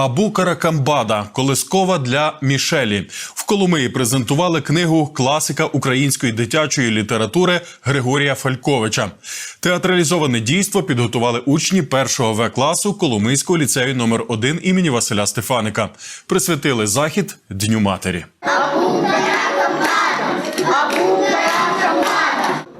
Абу Каракамбада Колискова для Мішелі в Коломиї презентували книгу класика української дитячої літератури Григорія Фальковича. Театралізоване дійство підготували учні першого В класу Коломийського ліцею номер 1 імені Василя Стефаника. Присвятили захід Дню матері.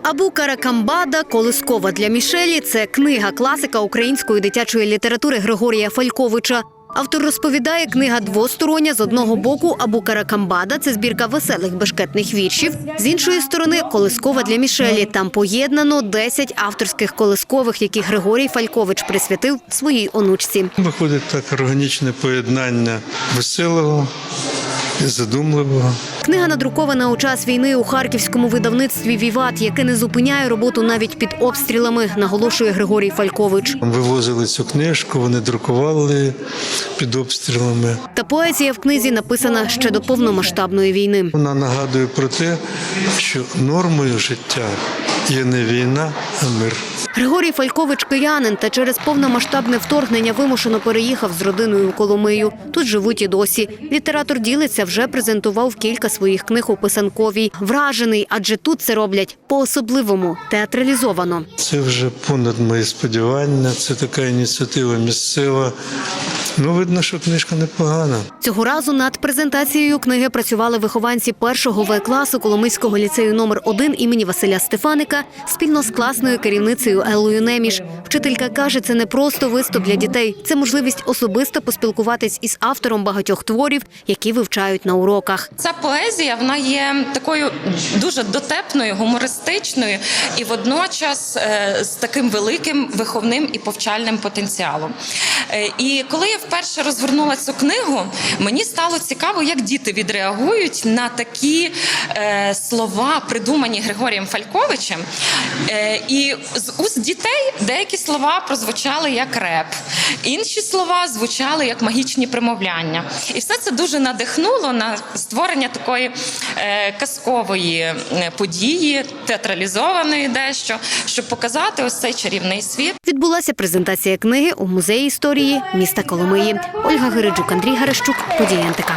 Абу Каракамбада Колискова для Мішелі це книга класика української дитячої літератури Григорія Фальковича. Автор розповідає, книга двостороння. З одного боку, Абу Каракамбада це збірка веселих бешкетних віршів. З іншої сторони, колискова для Мішелі. Там поєднано 10 авторських колискових, які Григорій Фалькович присвятив своїй онучці. Виходить так органічне поєднання веселого задумливого. Книга надрукована у час війни у харківському видавництві Віват, яке не зупиняє роботу навіть під обстрілами, наголошує Григорій Фалькович. Вивозили цю книжку, вони друкували під обстрілами. Та поезія в книзі написана ще до повномасштабної війни. Вона нагадує про те, що нормою життя є не війна, мир. Григорій Фалькович киянин та через повномасштабне вторгнення вимушено переїхав з родиною у Коломию. Тут живуть і досі. Літератор ділиться вже презентував кілька своїх книг у писанковій. Вражений, адже тут це роблять по-особливому театралізовано. Це вже понад мої сподівання. Це така ініціатива місцева. Ну, видно, що книжка непогана. Цього разу над презентацією книги працювали вихованці першого В класу Коломийського ліцею номер 1 імені Василя Стефаника спільно з класною керівницею Еллою Неміш. Вчителька каже, це не просто виступ для дітей, це можливість особисто поспілкуватись із автором багатьох творів, які вивчають на уроках. Ця поезія вона є такою дуже дотепною, гумористичною і водночас е, з таким великим виховним і повчальним потенціалом. Е, І коли я вперше розгорнула цю книгу, мені стало цікаво, як діти відреагують на такі е, слова, придумані Григорієм Фальковичем. Е, І з уст дітей деякі слова прозвучали як реп, інші слова звучали як магічні примовляння. І все це дуже надихнуло на створення такої казкової події, театралізованої дещо, щоб показати ось цей чарівний світ. Відбулася презентація книги у музеї історії міста Коломиї. Ольга Гириджук, Андрій Гарещук, події НТК.